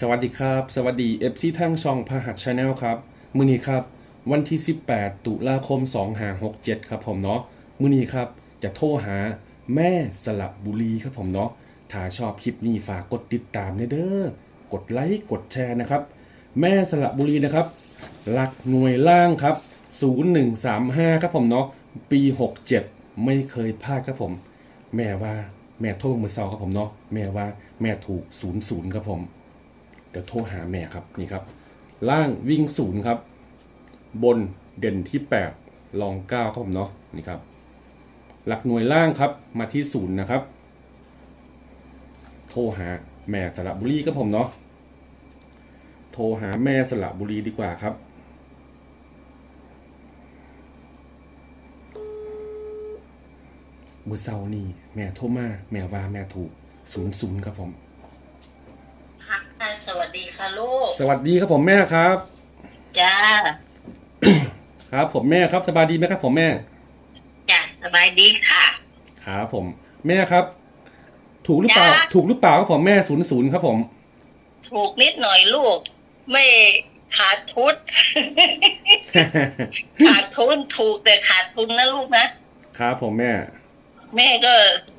สวัสดีครับ สวัสดี FC ทั้งช่องพหัสชาแนลครับมื้อนี้ครับ วันที่ 18 ตุลาคม 2567 ครับผมเนาะมื้อนี้ครับ จะโทรหาแม่สละบุรีครับผมเนาะถ้าชอบคลิปนี้ฝากกดติดตามเด้อกดไลค์กดแชร์นะครับ แม่สละบุรีนะครับหลักหน่วยล่างครับ 0135 ครับผมเนาะปี 67 ไม่เคยพลาดครับผม แม่ว่าแม่โทรมือเซาครับผมเนาะแม่ว่าแม่ถูก 00 ครับผม ดี๋ยวโทรหาแม่ครับนี่ครับ ล่างวิ่งศูนย์ครับ บนเด่นที่ 8 ลอง9ครับผมเนาะนี่ครับ หลักหน่วยล่างครับมาที่ศูนย์นะครับ โทรหาแม่สระบุรีครับผมเนาะโทรหาแม่สระบุรีดีกว่าครับมือเซานี่แม่โทรมาแม่ว่าแม่ถูกศูนย์ศูนย์ครับผม ค่ะลูก สวัสดีครับผมแม่ครับ จ้า ครับ ผมแม่ครับสบายดีไหมครับ ผมแม่ จ้าสบายดีค่ะ ครับผม แม่ครับ ถูกหรือเปล่า จ้าถูกหรือเปล่าครับผมแม่ศูนย์ศูนย์ครับผม ถูกนิดหน่อยลูก ไม่ขาดทุน ขาดทุนถูกแต่ขาดทุนนะลูกนะ ครับผมแม่ แม่ก็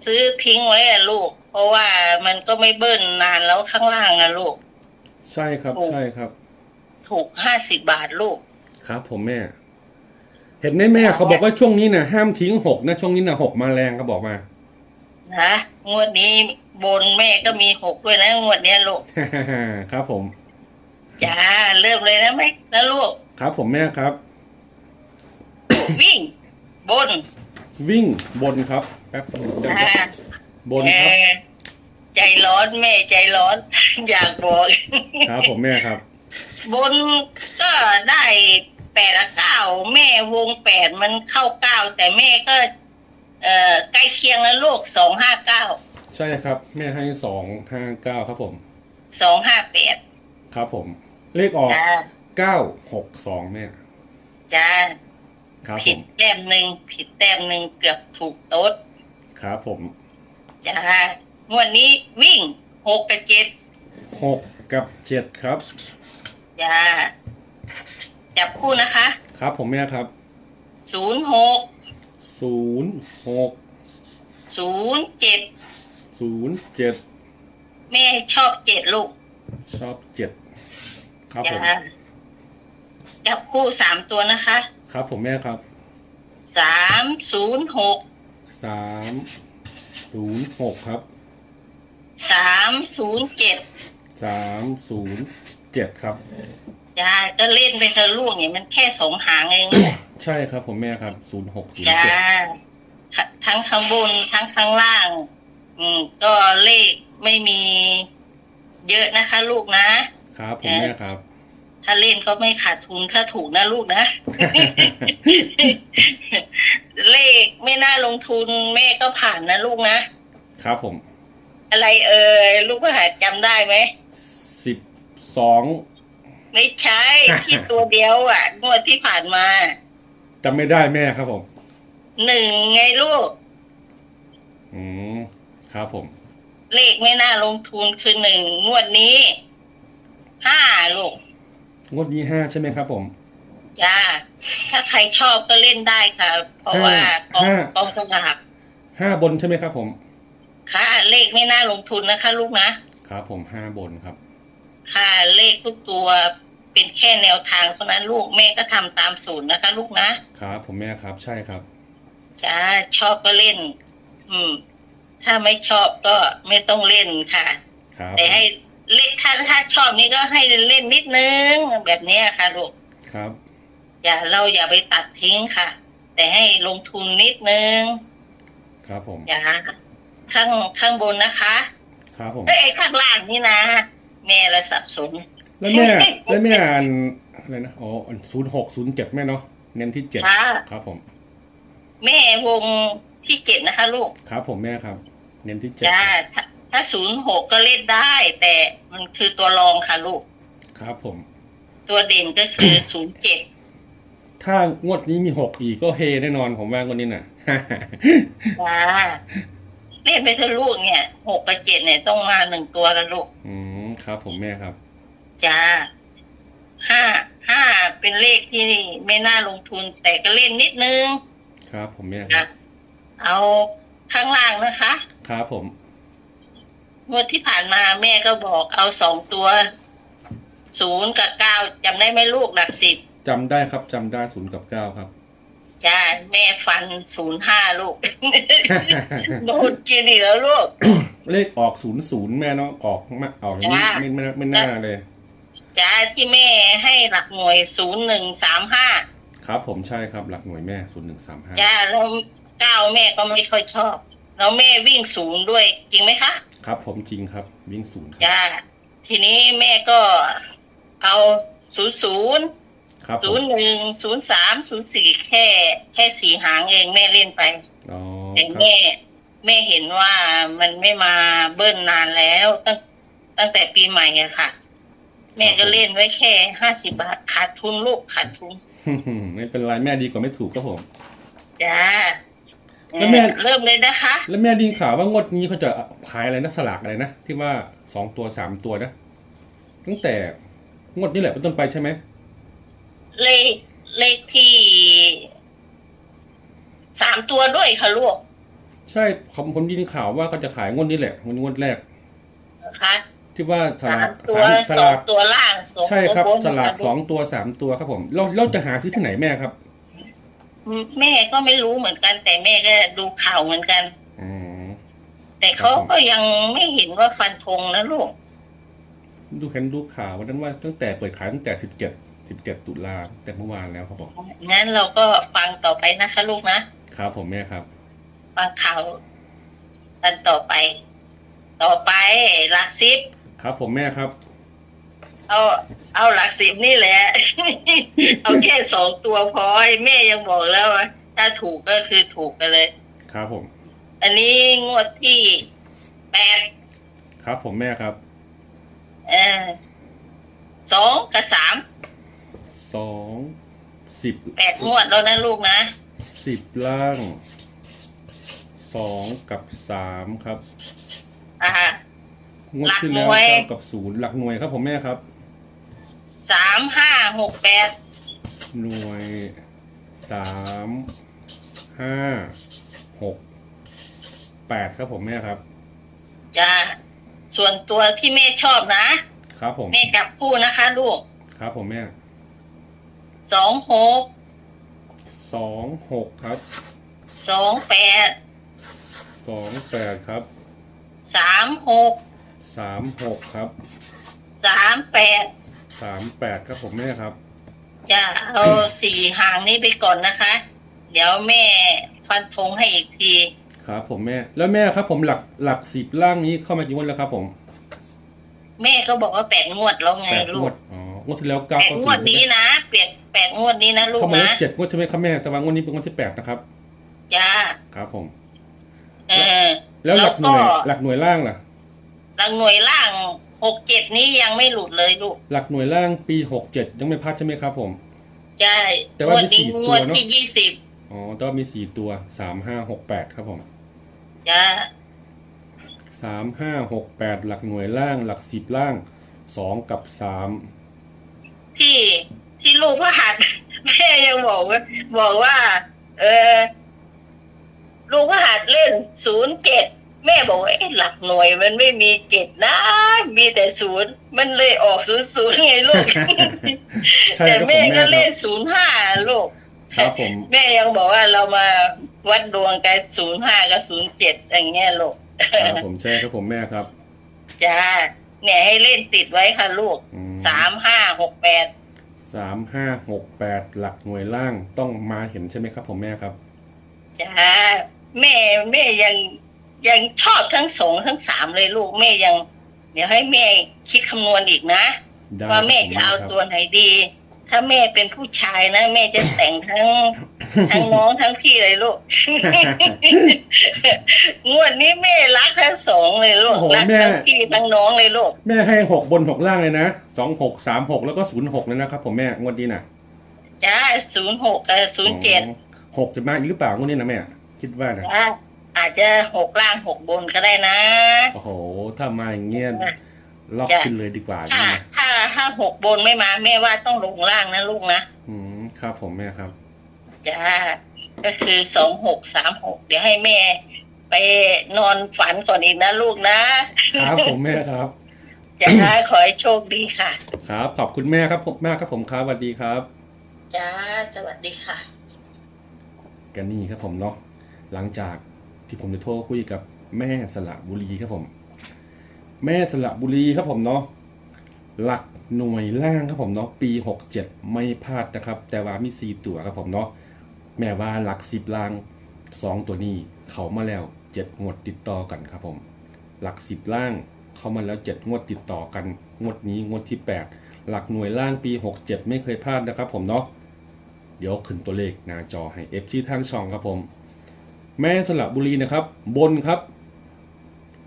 ซื้อทิ้งไว้อะลูก เพราะว่ามันก็ไม่เบิ้ลนานแล้วข้างล่างอะลูก ใช่ครับถูกใช่ครับ ถูกห้าสิบบาทลูก ครับ ผมแม่ เห็นไหมแม่เขาบอกว่าช่วงนี้นะห้ามทิ้งหกนะช่วงนี้นะหกมาแรงเขาบอกมานะงวดนี้บนแม่ก็มีหกด้วยนะงวดเนี้ยลูกครับผมจ้าเริ่มเลยนะไหมนะลูกครับผมแม่ครับ วิ่ง บน วิ่งบนครับแป๊บนึงเดี๋ยวอ่าบนครับเอ่อ ใจร้อนแม่ใจร้อน อยากบอกครับผมแม่ครับ บนก็ได้แปดเก้าแม่วงแปดมันเข้าเก้าแต่แม่ก็ เอ่อใกล้เคียงแล้วลูกสองห้าเก้าใช่ครับ แม่ให้สองห้าเก้าครับผม สองห้าแปดครับผม เลขออกจ้าเก้าหกสองแม่จ้าครับผผิดมแต้มหนึ่งผิดแต้มหนึ่งเกือบถูกโต๊ดครับผม จ้า งวดนี้วิ่งหกกับเจ็ดหกกับเจ็ดครับจ้าจับคู่นะคะครับผมแม่ครับศูนย์หกศูนย์หกศูนย์เจ็ดศูนย์เจ็ดแม่ชอบเจ็ดลูกชอบเจ็ดครับผมจ้าจับคู่สามตัวนะคะครับผมแม่ครับสามศูนย์หกสามศูนย์หกครับสามศูนย์เจ็ดสามศูนย์เจ็ดครับ จ้าก็เล่นไปเธอะลูกเนี่ยมันแค่สองหางเอง ใช่ครับผมแม่ครับศูนย์หกศูนย์จ้าเจ็ดทั้งข้างบนทั้งข้างล่าง อืม ก็เลขไม่มีเยอะนะคะ ลูกนะ ครับผมแม่ครับ ถ้าเล่นก็ไม่ขาดทุนถ้าถูกนะลูกนะ เลขไม่น่าลงทุนแม่ก็ผ่านนะลูกนะ ครับผม อะไรเอ่ยลูกก็หาจำได้ไหม สิบสองไม่ใช่ ที่ตัวเดียวอะงวดที่ผ่านมาจำไม่ได้แม่ครับผม หนึ่งไงลูก อืมครับผม เลขไม่น่าลงทุนคือหนึ่งงวดนี้ห้าลูกงวดนี้ห้าใช่ไหมครับผม จ้าถ้าใครชอบก็เล่นได้ค่ะ เพราะว่ากองห้า กองสลากห้าบนใช่ไหมครับผม ค่ะเลขไม่น่าลงทุนนะคะ ลูกนะครับผมห้าบนครับ ค่ะเลขทุกตัวเป็นแค่แนวทางเท่านั้นลูกแม่ก็ทำตามสูตรนะคะ ลูกนะครับผมแม่ครับใช่ครับ จ้าชอบก็เล่น อืม ถ้าไม่ชอบก็ไม่ต้องเล่นค่ะ ครับแต่ให้เลขถ้าถ้าชอบนี่ก็ให้เล่นนิดนึงแบบเนี้ยค่ะลูกครับอย่าเราอย่าไปตัดทิ้งค่ะ แต่ให้ลงทุนนิดนึง ครับผม อย่า ข้างข้างบนนะคะครับผมเอ้ยไอ้ข้างล่างนี่นะ แม่ละสับสน แล้วแม่แล้วแม่อ่านอะไรนะอ๋อศูนย์หกศูนย์เจ็ดแม่เนาะเน้นที่เจ็ดค่ะ ครับผม แม่วงที่เจ็ดนะคะ ลูกครับผมแม่ครับ เน้นที่เจ็ดจ้าถ้าถ้าศูนย์หกก็เล่นได้ แต่มันคือตัวรองค่ะลูก ครับผม ตัวเด่นก็คือ ศูนย์เจ็ดถ้างวดนี้มีหกอีกก็เฮแน่นอนผมว่างวดนี้น่ะ จ้า เล่นไปเถอะลูกเนี่ยหกกับเจ็ดเนี่ยต้องมาหนึ่งตัวแล้วลูกอืมครับผมแม่ครับ จ้าห้าห้าเป็นเลขที่ไม่น่าลงทุน แต่ก็เล่นนิดนึงครับผมแม่คนะรับ เอาข้างล่างนะคะ ครับผมงวดที่ผ่านมาแม่ก็บอกเอาสองตัวศูนย์กับเก้าจำได้ไหมลูกหลักสิบจำได้ครับจำได้ศูนย์กับเก้าครับ จ้าแม่ฟันศูนย์ห้าลูก โดนกินอีกแล้วลูก เลขออกศูนย์ศูนย์แม่เนาะออกมาออกอย่างนี้จ้า ไม่ไม่ไม่น่าเลย จ้าที่แม่ให้หลักหน่วยศูนย์หนึ่งสามห้าครับ ผมใช่ครับหลักหน่วยแม่ศูนย์หนึ่งสามห้าจ้าแล้วเก้าแม่ก็ไม่ค่อยชอบ แล้วแม่วิ่งศูนย์ด้วยจริงไหมคะ ครับ ผมจริงครับวิ่งศูนย์ครับ จ้า ทีนี้แม่ก็เอาศูนย์ศูนย์ ครับผศูมนย์หนึ่งศูนย์สามศูนย์สี่แค่ แค่สี่หางเองแม่เล่นไปอ๋อแต่ครับแม่แม่เห็นว่ามันไม่มาเบิ้ลนานแล้ว ตั้งตั้งแต่ปีใหม่อะค่ะ แม่ก็เล่นไว้แค่ห้าสิบาทขาดทุนลูกขาดทุนไม่เป็นไรแม่ดีกว่าไม่ถูกครับผม จ้าแล้วแม่ เริ่มเลยนะคะ แล้วแม่ไดยินข่าวว่างวดนี้เขาจะขายอะไรนะสลากอะไรนะที่ว่าสองตัวสามตัวนะตั้งแต่งวดนี้แหละเป็นต้นไปใช่ไหม เลขเลขที่สามตัวด้วยค่ะลูกใช่ผมผมได้ยินข่าวว่าเขาจะขายงวดนี้แหละงวดนี้งวดแรก นะคะที่ว่าสสาลากมตัวสามสสอลางกตัวล่างสองใช่ครับตัวบนสลากค่ะสองตัวสามตัวครับผมเราเราจะหาซื้อที่ไหนแม่ครับแม่ก็ไม่รู้เหมือนกัน แต่แม่ก็ดูข่าวเหมือนกัน อืม แต่เขาก็ยังไม่เห็นว่าฟันธงนะลูก ดูเห็นดูข่าววันนั้นว่าตั้งแต่เปิดขายตั้งแต่สิบเจ็ด สิบเจ็ดตุลาแต่เมื่อวานแล้วครับผมงั้นเราก็ฟังต่อไปนะคะลูกนะ ครับผมแม่ครับ ฟังข่าวกันต่อไป ต่อไปหลักสิบครับผมแม่ครับ เอาเอาหลักสิบนี่แหละ เอาแค่สองตัวพอให้แม่ยังบอกแล้วว่าถ้าถูกก็คือถูกไปเลย ครับผม อันนี้งวดที่แปดครับผมแม่ครับ เออสองกับสาม สองสิบแปดงวดแล้วนะลูกนะสิบล่างสองกับสามครับอ่างวดที่แล้วหลักหน่วยเก้ากับศูนย์หลักหน่วยครับผมแม่ครับสามห้าหกแปดหน่วยสามห้าหกแปดครับผมแม่ครับจ้าส่วนตัวที่แม่ชอบนะ ครับผมแม่กลับคู่นะคะลูกครับผมแม่ สองหกสองหกครับสองแปดสองแปดครับสามหกสามหกครับสามแปดสามแปดครับผมแม่ครับ จะเอาสี่หางนี้ไปก่อนนะคะ เดี๋ยวแม่ฟันธงให้อีกที ครับผมแม่ แล้วแม่ครับผมหลักหลักสิบล่างนี้เข้ามากี่งวดแล้วครับผม แม่ก็บอกว่าแปดงวดแล้วไงแปดงลูวกดอ๋อ งวดที่แล้วเก้าแปดเก้างวศูดนย์นี้นะเปลี่ยนแปดงวดนี้นะลูกเข้ามาแล้นะวเจ็ดงวดใช่ไหมครับแม่แต่ว่างวดนี้เป็นงวดที่แปดนะครับจ้าครับผม เออ แล้วหลักหน่วยแล้วก็ หลักหน่วยล่างล่ะ หลังหน่วยล่างหกเจ็ดนี้ยังไม่หลุดเลยลูกหลักหน่วยล่างปีหกเจ็ดยังไม่พลาดใช่ไหมครับผม ใช่แต่ว่ามีงนี้สี่งตัววดเนอะ ที่ยี่สิบอ๋อแต่ว่ามีสี่ตัวสามห้าหกแปดครับผมจ้าสามห้าหกแปดหลักหน่วยล่าง หลักสิบล่างสองกับสาม ที่ที่ลูกพระหัตถ์แม่ยังบอกว่าบอกว่า เออ ลูกพระหัตถ์เล่นศูนย์เจ็ดแม่บอกว่าเอ๊ะหลักหน่วยมันไม่มีเจ็ดนะ มีแต่ศูนย์มันเลยออกศูนย์ศูนย์ไงลูกใช่แต่ครับผมแม่แม่คก็รับเล่นศูนย์ห้าลูกครับผมแม่ยังบอกว่าเรามาวัดดวงกันศูนย์ห้ากับศูนย์เจ็ดอย่างเงี้ยลูกครับผมใช่ครับผมแม่ครับจ้า เนี่ยให้เล่นติดไว้ค่ะลูกอืม สามห้าหกแปดสามห้าหกแปดหลักหน่วยล่างต้องมาเห็นใช่ไหมครับผมแม่ครับ จ้าแม่แม่ยังยังชอบทั้งสองทั้งสามเลยลูกแม่ยัง เดี๋ยวให้แม่คิดคำนวณอีกนะ ได้ว่าแม่ครับผจะเอาครับตัวไหนดี ถ้าแม่เป็นผู้ชายนะ แม่จะแต่งทั้ง ทั้งน้องทั้งพี่เลยลูก งวดนี้แม่รักทั้งสองเลยลูก โอ้โหรักแม่ ทั้งพี่ทั้งน้องเลยลูก แม่ให้หกบนหกล่างเลยนะสองหกสามหกแล้วก็ศูนย์หกเลยนะครับผมแม่งวดนี้นะจ้าศูนย์หกกับศูนย์เจ็ดอ๋อหกจะมาอีกหรือเปล่างวดนี้นะแม่ คิดว่านะจ้าอาจจะหกล่างหกบนก็ได้นะ โอ้โห ถ้ามาอย่างเงี้ยล็อกจ้ะขึ้นเลยดีกว่าถ้านี่นะถ้า ห้าหกบนไม่มาแม่ว่าต้องลงล่างนะลูกนะอืมครับผมแม่ครับจ้าก็คือสองหกสามหกเดี๋ยวให้แม่ ไปนอนฝันก่อนอีกนะลูกนะครับผมแม่ครับจ้าขอให้โชคดีค่ะ ครับขอบคุณแม่ครับผมมากครับผมครับสวัสดีครับจ้าสวัสดีค่ะกันนี่ครับผมเนาะหลังจากที่ผมได้โทรคุยกับแม่สระบุรีครับผม แม่สระบุรีครับผมเนาะ หลักหน่วยล่างครับผมเนาะปี 67 ไม่พลาดนะครับ แต่ว่ามี 4 ตัวครับผมเนาะแม่ว่าหลัก 10ล่าง 2 ตัวนี้ เขามาแล้ว 7 งวดติดต่อกันครับผม หลัก 10 ล่างเข้ามาแล้ว 7 งวดติดต่อกัน งวดนี้งวดที่ 8 หลักหน่วยล่างปี 67 ไม่เคยพลาดนะครับผมเนาะเดี๋ยวขึ้นตัวเลขหน้าจอให้ F ที่ทางช่องครับผม แม่สระบุรีนะครับ บนครับ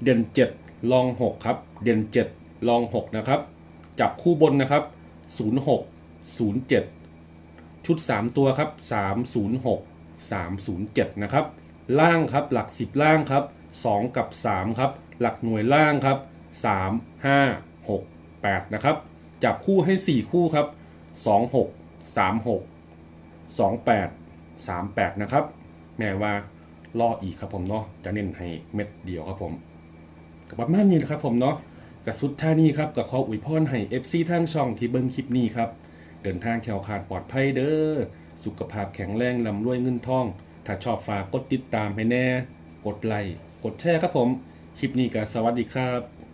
เด่น 7 ลอง 6 ครับ เด่น 7 ลอง 6 นะครับ จับคู่บนนะครับ 06 07 ชุด 3 ตัวครับ 306 307 นะครับ ล่างครับหลัก 10 ล่างครับ 2 กับ 3 ครับ หลักหน่วยล่างครับ 3 5 6 8 นะครับ จับคู่ให้ 4 คู่ครับ 26 36 28 38 นะครับ แม่ว่ารออีกครับผมเนาะจะเน้นให้เม็ดเดียวครับผมกับประมาณนี้นะครับผมเนาะ กับสุดท่านี้ครับกับขออวยพรให้เอฟซีทางช่องที่เบิ้งคลิปนี้ครับ เดินทางแขวขาดปลอดภัยเด้อ สุขภาพแข็งแรงลำรวยเงินทอง ถ้าชอบฝากกดติดตามให้แน่ กดไลค์ กดแชร์ครับผม คลิปนี้ก็สวัสดีครับ